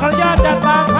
ขออนุญาตจัดตามคำแ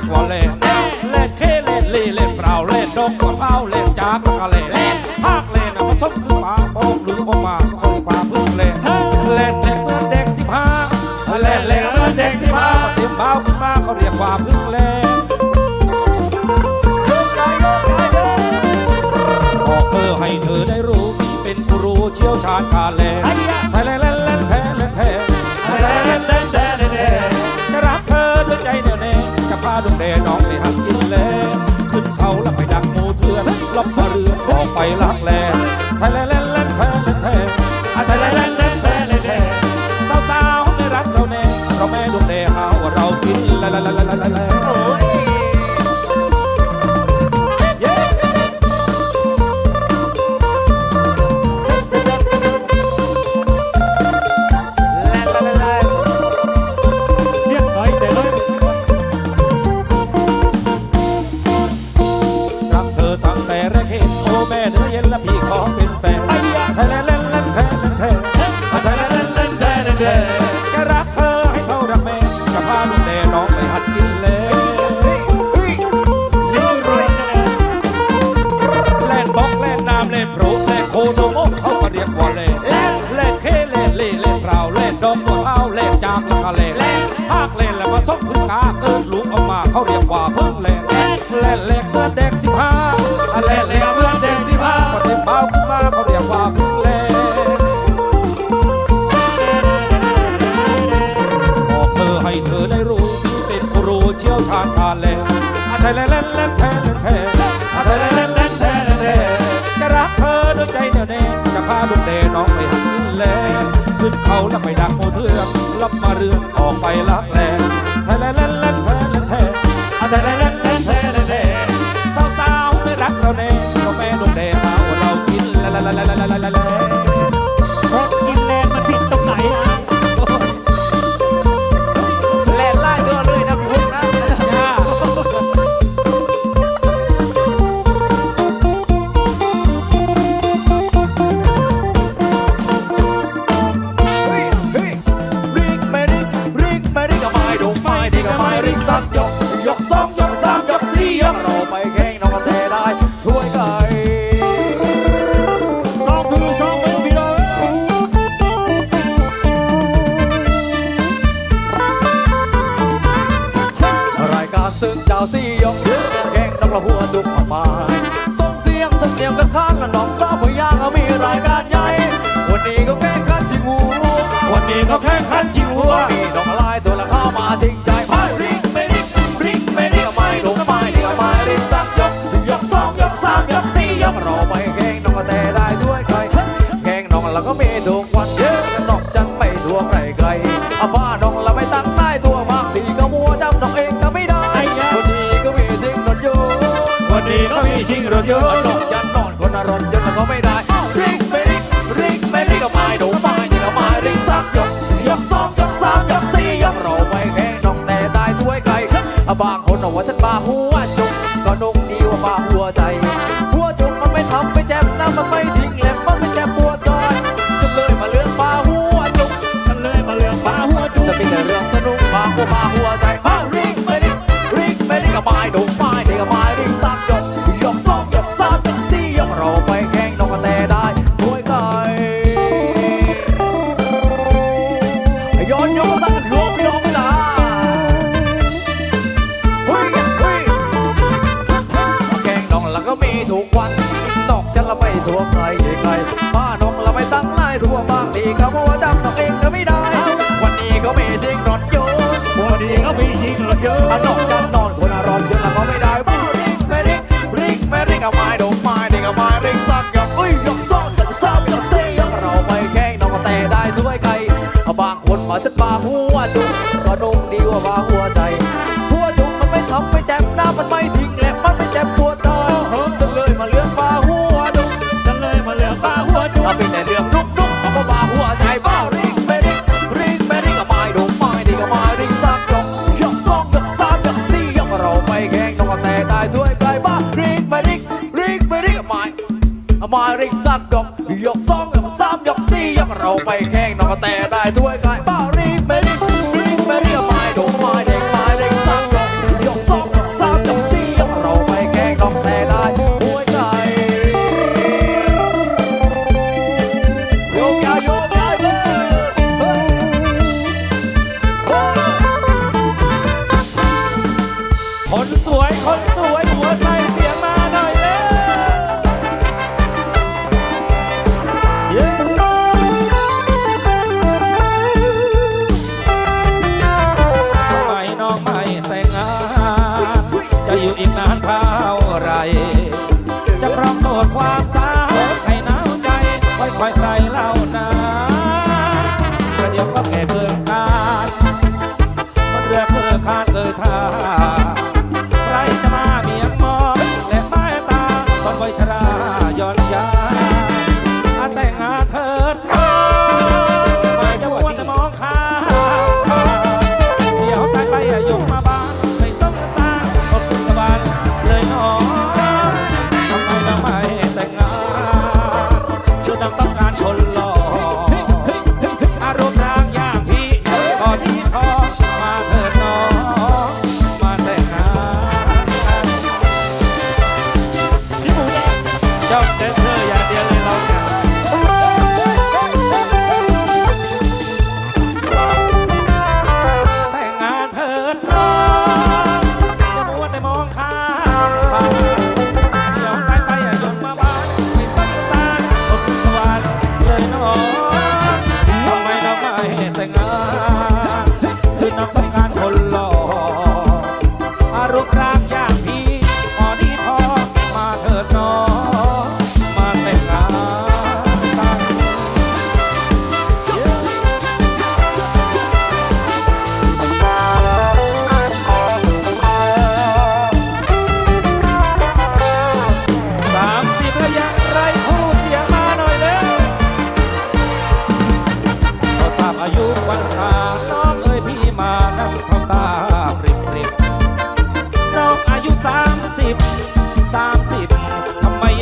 ียกว่าเล่นเล่นเคเล่นลีเล่นเปล่าเล่นดงมะพราเล่นจากแล้วก็เล่นภาคเล่นน่ะผสมคือปลาโป่งหรือออมาเขาเรียกปลาพึ่งเล่นเล่นเล่เหมือนเด็กสิบห้าเล่นเล่นเหมือนเด็กสิบห้าเตรียมเบาขึ้นมาเขาเรียกว่าพึ่งเล่นบอกเธอให้เธอได้รู้พี่เป็นกูรูเชี่ยวชาญการเล่นไทยเล่นเล่นเล่ ลับมาเรือออกไปลักแล ภาคเล่นแล้วมาซกพึ่งกาเกิดลูกออกมาเขาเรียกว่าพึ่งเล่นเล่นเล่เมื่อนเด็กสิบห้าเล่นเล่เมื่อนเด็กสิบห้าพอเต็มเบาขึ้นมาเขาเรียกว่าพึ่งเล่บอกเธอให้เธอได้รู้ที่เป็นครูเชี่ยวชาญการเล่นอะไทยเล่นเล่นเล่นแทนเล่นแทน ขึ้นเขาแล้วไปดักโมเทือกลับมาเรือนออกไปลักแลแทยแลนด์เล่นเล่นแทนเล่นแทอะแทยแลนด์เล่นแทนเล่นแทนสาวสาวๆไม่รักเราแน่เราแม่ลูกเดหาว่าเรากินแลแลแลแลแลแล ละหัวจุกออกมาส่งเสียงสำเนียงกันข้างละน้องสาวพยางมีรายการใหญ่ วันนี้ก็แข่งกันที่หัววันนี้เขาแข่งขันจริงหัวมีน้องลายตัวละเข้ามาสิงใจไม่ริกไม่ริกริกไม่ริกก็ไม่ลงไม่ริกก็ไม่ริกสักยกยกสองยกสามยกสี่ยกเราไปแข่งน้องก็แต่ได้ด้วยใครแข่งน้องแล้วก็มีทุก ชิงรถยนต์นอนยันนอนคนรถยนต์เขาไม่ได้ริงไม่ริงริงไม่ริงก็ไม่ดูไม่ยิงก็ไม่ริงสักยกยกสองยกสามยกสี่ยกเราไม่แข่งน้องแต่ตายถ้วยไก่บางคนบอกว่าฉันบาหัวจุกก็นุ่งดีว่าบาหัวใจ ขอฉันมาหัวจุกก็นุ่ดีกว่ามาหัวใจหัวจุกมันไม่ทำไม่แจ็บหน้ามันไม่ทิ้งและมันไม่เจ็บปวดใจฉันเลยมาเลือกมาหัวจุกฉันเลยมาเลือกมาหัวจุกเอาเป็นแต่เรื่องลุกลุกเอามามาหัวใจบ้าริงเบริงริงเบริงก็บไม้ดงไม้ดีก็บไม้ริงสามยบยกสองยกสามยกสี่ยกเราไปแข่งต้องแต่ได้ด้วยไกลบ้าริงเบริงริงเบริงก็บไม้มาริงสักยกยกสองยกสามยกสี่ยกเราไปแข่งน้องแต่ได้ด้วยกัน amor.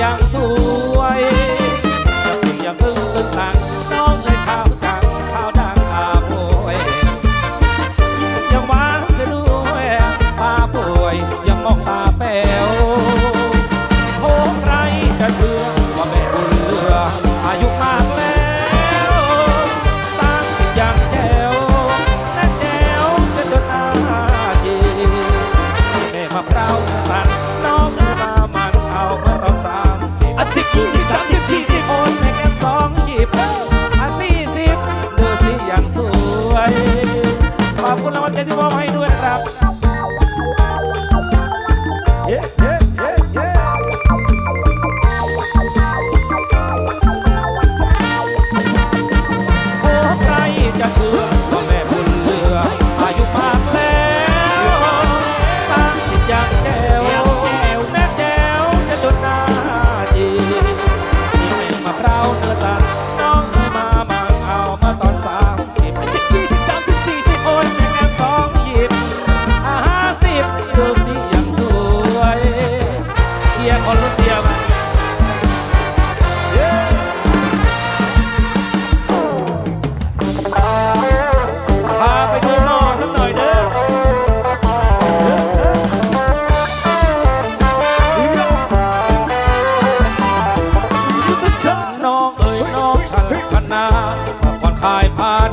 ยังสู้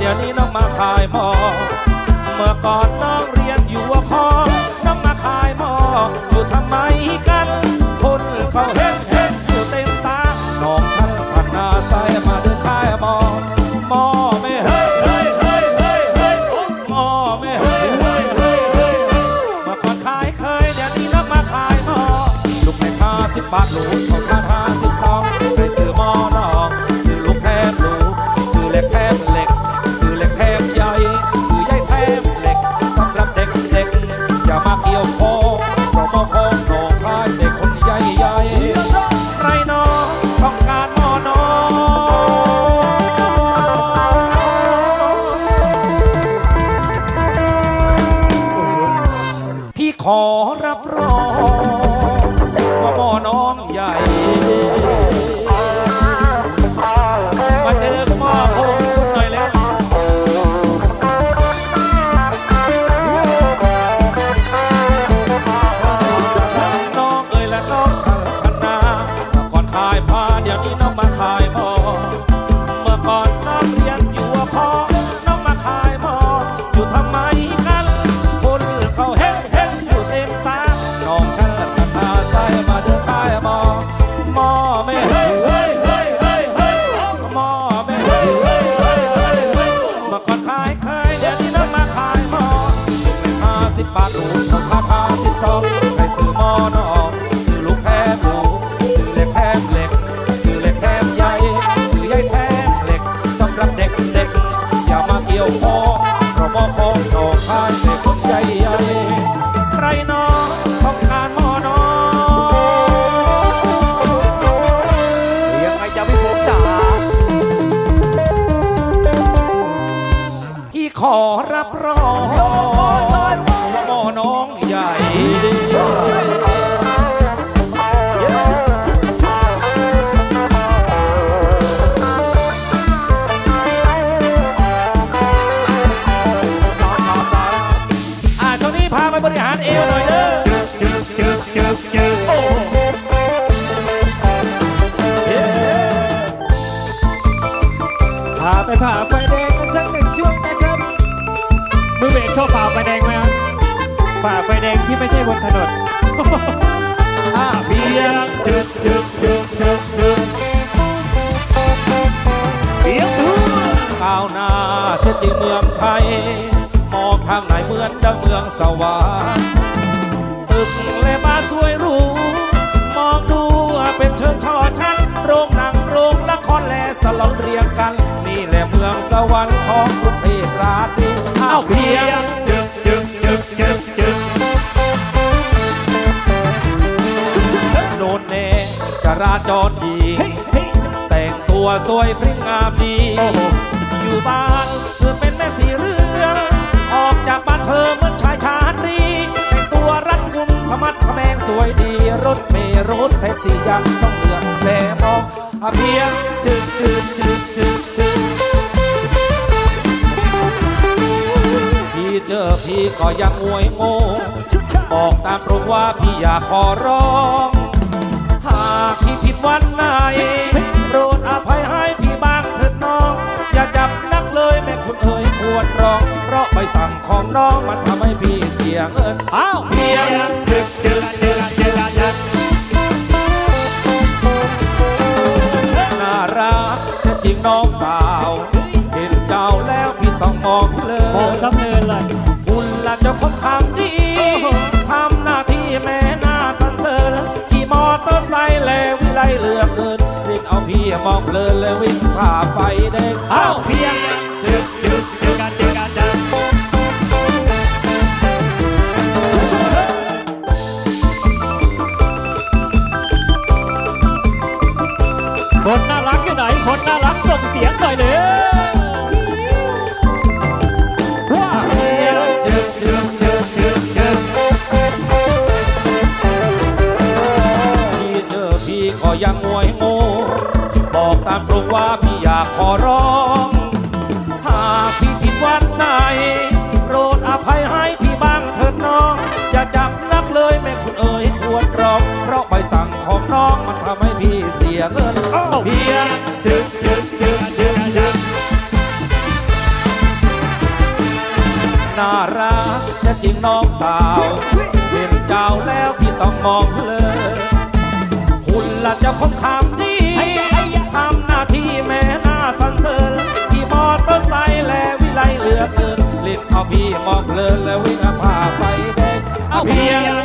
ดี๋ยวนี้น้องมาขายหมอเมื่อก่อนน้องเรียนอยู่หัวคอน้องมาขายหมออยู่ทำไมกันคนเขาเห็นเห็นอยู่เต็มตาน้องฉันพัฒนาใส่มาเดินขายหมอหมอไม่เฮ้ยเฮ้ยเฮ้ยเฮ้ยเฮ้ยหมอไม่เฮ้ยเฮ้ยเฮ้ยเฮ้ยเมื่อก่อนขายเคยเดี๋ยวนี้น้องมาขายหมอลูกแม่ค้าสิบบาทหลุด บบาทหรูเขาค่าทาสิบสองใครซื้อมอนอซื้อลูกแทบหรูซื้อเล็กแทบเหล็กซื้อเล็กแทบใหญ่ซื้อใหญ่แทบเหล็กสำหรับเด็กเด็กอย่ามาเกี่ยวคอเพราะมอของน้องขายเด็กคนใหญ่ใหญ่ใครน้องต้องการหม้อน้องยังไงจะพี่ผมจ๋าพี่ขอรับรอง ไปผ่าไฟแดงกันสักหนึ่งช่วงนะครับมือเบรกชอบผ่าไฟแดงไหมครับผ่าไฟแดงที่ไม่ใช่บนถนนอาเพียงจึกจึกจึกจึกจึกเพียงทั่วก้าวหน้าเสียจริงเมืองไทยมองทางไหนเหมือนดังเมืองสวรรค์ วรรค์ของกรุงเทพราชดีอ้าวเพียงจึกจึกจึกจึกจึกโดนแน่จราจรดีเฮ้เฮ้แต่งตัวสวยพริ้งงามดี อยู่บ้านเธอเป็นแม่สีเรืองออกจากบ้านเธอเหมือนชายชาตรีแต่งตัวรัดกุมขมัดขแมงสวยดีรถเมล์รถแท็กซี่ยังต้องเลือนแลมองเพียงจึกจึกจึกจึก พี่เจอพี่ก็ยังงวยโง่บอกตามตรงว่าพี่อยากขอร้อง หากพี่ผิดวันไหนโปรดอภัยให้พี่บ้างเถิดน้อง อย่าจับนักเลยแม่คุณเอ๋ยควรร้อง เพราะใบสั่งของน้องมันทำให้พี่เสียเงินอ้าวเพียงจึกจึกจึกจึกจึกน่ารักเสียจริงน้องสาว มองเพลินเลยวิ่งผ่าไฟแดงอ้าเพียง น่ารักแท้จริงน้องสาว เห็นเจ้าแล้วพี่ต้องมองเลยคุณละเจ้าของคำดีทำหน้าที่แม่น่าสันเสริญพี่มอเตอร์ไซค์และวิไลเหลือเกินลิบเอาพี่มองเพลินแล้ววิ่งพาไปเด็กเพียง